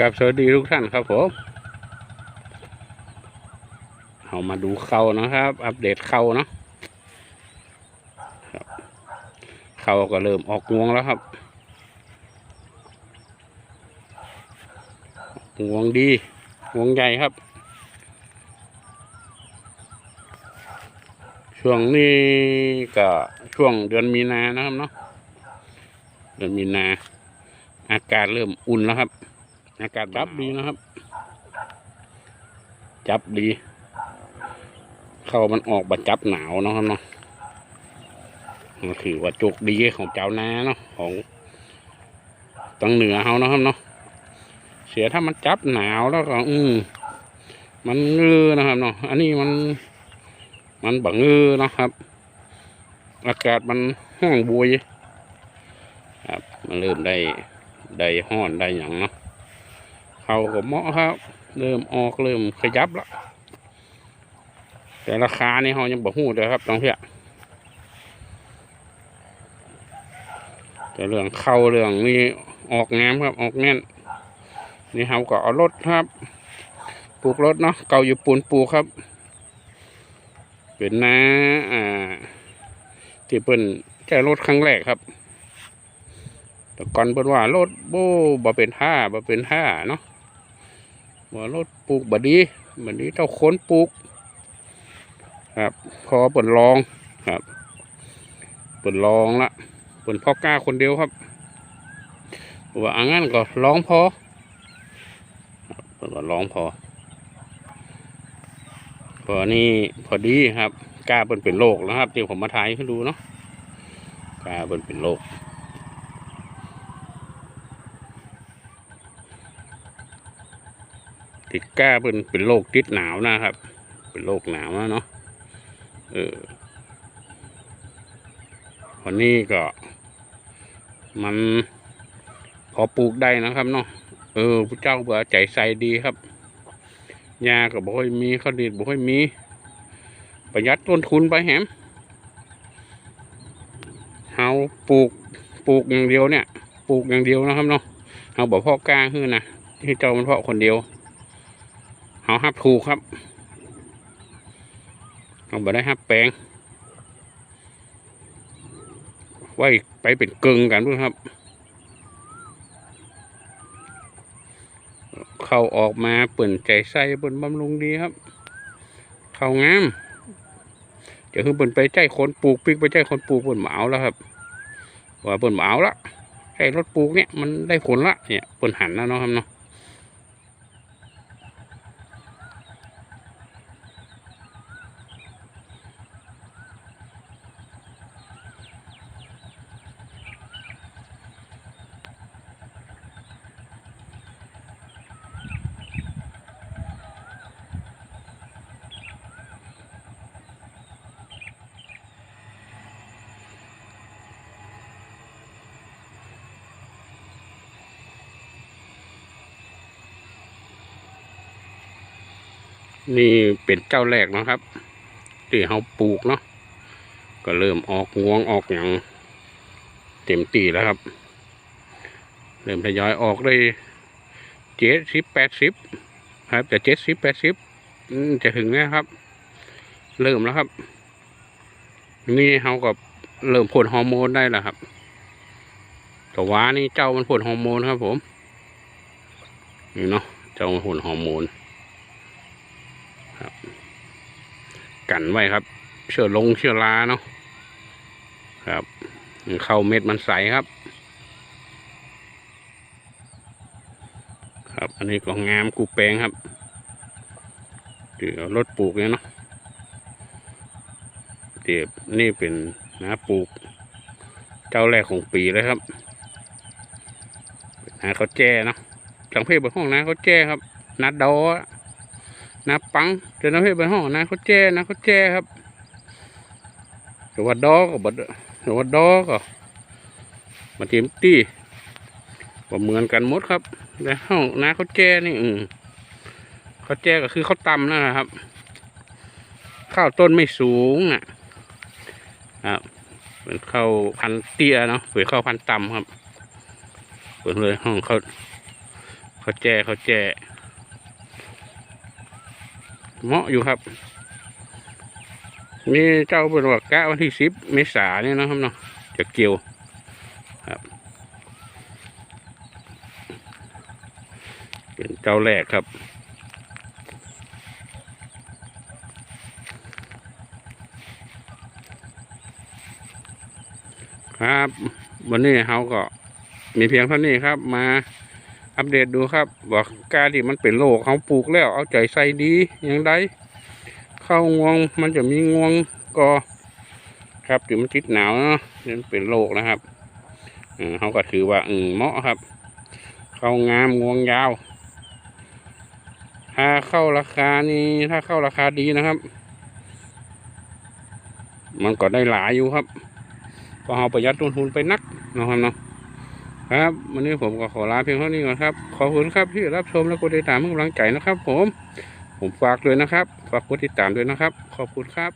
กับสวัสดีทุกท่านครับผมเอามาดูเขานะครับ อัปเดตเขาเนาะเขาก็เริ่มออกงวงแล้วครับงวงดีงวงใหญ่ครับ ช่วงนี้ก็ช่วงเดือนมีนานะครับเนาะเดือนมีนา อากาศเริ่มอุ่นแล้วครับ อากาศจับดีนะครับ จับดี เข้ามันออกบัจับหนาวเนาะครับเนาะก็ถือว่าโจกดีของเจ้านาเนาะของตังเหนือเขาเนาะครับเนาะเสียถ้ามันจับหนาวแล้วก็อืมมันงือนะครับเนาะอันนี้มัน มันบังงือเนาะครับ อากาศมันห้องบุยครับมันเริ่มได้ได้ห้อนได้อย่างเนาะ เขาก็เหมาะครับ เริ่มออกเริ่มขยับแล้วแต่ราคาในี่เขายังบ่หูเลยครับน้องเพี่ยแต่เรื่องเข้าเรื่องนี้ออกงามครับออกแน่น นี่เขาก็เอารถครับ ปลูกรถเนาะเก่าอยู่ปูนปูครับ เป็นนาอ่า ที่เปิ้นแก้รถครั้งแรกครับ แต่ก่อนเพิ่นว่ารถโบบ่เป็นท่าบ่เป็นท่าเนาะ ว่ารถปลูกบดีบ่ดีเท่าคนปลูก ครับ พอเปิดลองครับเปิดลองละเปิดพ่อกล้าคนเดียวครับว่าอังั้นก็ลองพอเปิดว่าลองพอ พอนี่พอดีครับกล้าเปิดเป็นโรคนะครับที่ผมมาถ่ายให้ดูเนาะกล้าเปิดเป็นโรค ติดก้าเป็นเป็นโรคติดหนาวนะครับ เป็นโรคหนาวนะเนาะเออวันนี้ก็ มันพอปลูกได้นะครับเนาะเออพระเจ้าเบื่อใจใส่ดีครับยาก็บ่ค่อยมีข้าวดีดบ่ค่อยมี ประหยัดต้นทุนไปแหมเฮาปลูกปลูกอย่างเดียวเนี่ย ปลูกอย่างเดียวนะครับเนาะเฮาบอกพ่อกล้าขึ้นนะที่เจ้ามันเพาะคนเดียว เฮาฮับถูกครับเอาบ่ได้ฮับแปลงไว้ไปเป็นกึ่งกันด้วยครับ เข้าออกมาเปิ่นใจใส่เปิ่นบำรุงดีครับ เข้างามจะคือเปิ่นไปใจคนปลูกปิกไปใจคนปลูกเปิ่นหมาแล้วครับว่าเปิ่นหมาเอาละใช้รถปลูกเนี่ยมันได้ผลละเนี่ยเปิ่นหันแล้วเนาะครับเนาะ นี่เป็นเจ้าแรกนะครับที่เขาปลูกเนาะก็เริ่มออกงวงออกอย่างเต็มตีแล้วครับ เริ่มทยอยออกได้เจ็ดสิบแปดสิบครับแต่เจ็ดสิบแปดสิบจะถึงแล้วครับ เริ่มแล้วครับ นี่เขาก็เริ่มพ่นฮอร์โมนได้แล้วครับแต่ว่านี่เจ้ามันพ่นฮอร์โมนครับผมนี่เนาะเจ้ามันพ่นฮอร์โมน กันไว้ครับ เชื้อลงเชื้อราเนาะครับ เข้าเม็ดมันใสครับ ครับอันนี้ก็งามกูแปลงครับที่เอรถปลูกเนี่ยเนาะเดี๋ยวนี่เป็นนาปลูก เจ้าแรกของปีเลยครับนาเขาแจ้เนาะจังเพศบนห้องนาเขาแจ้ครับนาดอ นาปังเดี๋ยวน้าเพชรเป็นห้องนาเขาแจ้นาเขาแจ้ครับแต่ว่าดอก็บดแต่ว่าดอก็มาเทียมตีก็เหมือนกันหมดครับแต่ห้องนาเขาแจ้นี่อืมเขาแจ้ก็คือเขาตำนั่นแหละครับ ข้าวต้นไม่สูงอะครับเป็นข้าวพันเตี้ยเนาะเป็นข้าวพันต่ำครับเป็นเลยห้องเขาเขาแจ้เขาแจ้ เหมาะอยู่ครับ มีเจ้าเป็นว่ากะวันที่สิบเมษาเนี่ยนะครับเนาะจะเกี่ยวครับ เป็นเจ้าแรกครับครับ วันนี้เขาก็มีเพียงเท่านี้ครับมา อัปเดตดูครับว่าการที่มันเป็นโรคเขาปลูกแล้วเอาใจใส่ดีอย่างไรเข้างวงมันจะมีงวงก็ครับถึงมันติดหนาวเนาะมันเป็นโรคนะครับเขาก็ถือว่าอืเหมาะครับ เข้างามงวงยาว ถ้าเข้าราคานี้ถ้าเข้าราคาดีนะครับ มันก็ได้หลายอยู่ครับก็เอาประหยัดต้นทุนไปนักนะครับเนาะ ครับวันนี้ผมก็ขอลาเพียงเท่านี้ก่อนครับ ขอบคุณครับที่รับชมและกดติดตามเพื่อกำลังใจนะครับ ผม ผมฝากด้วยนะครับ ฝากกดติดตามด้วยนะครับ ขอบคุณครับ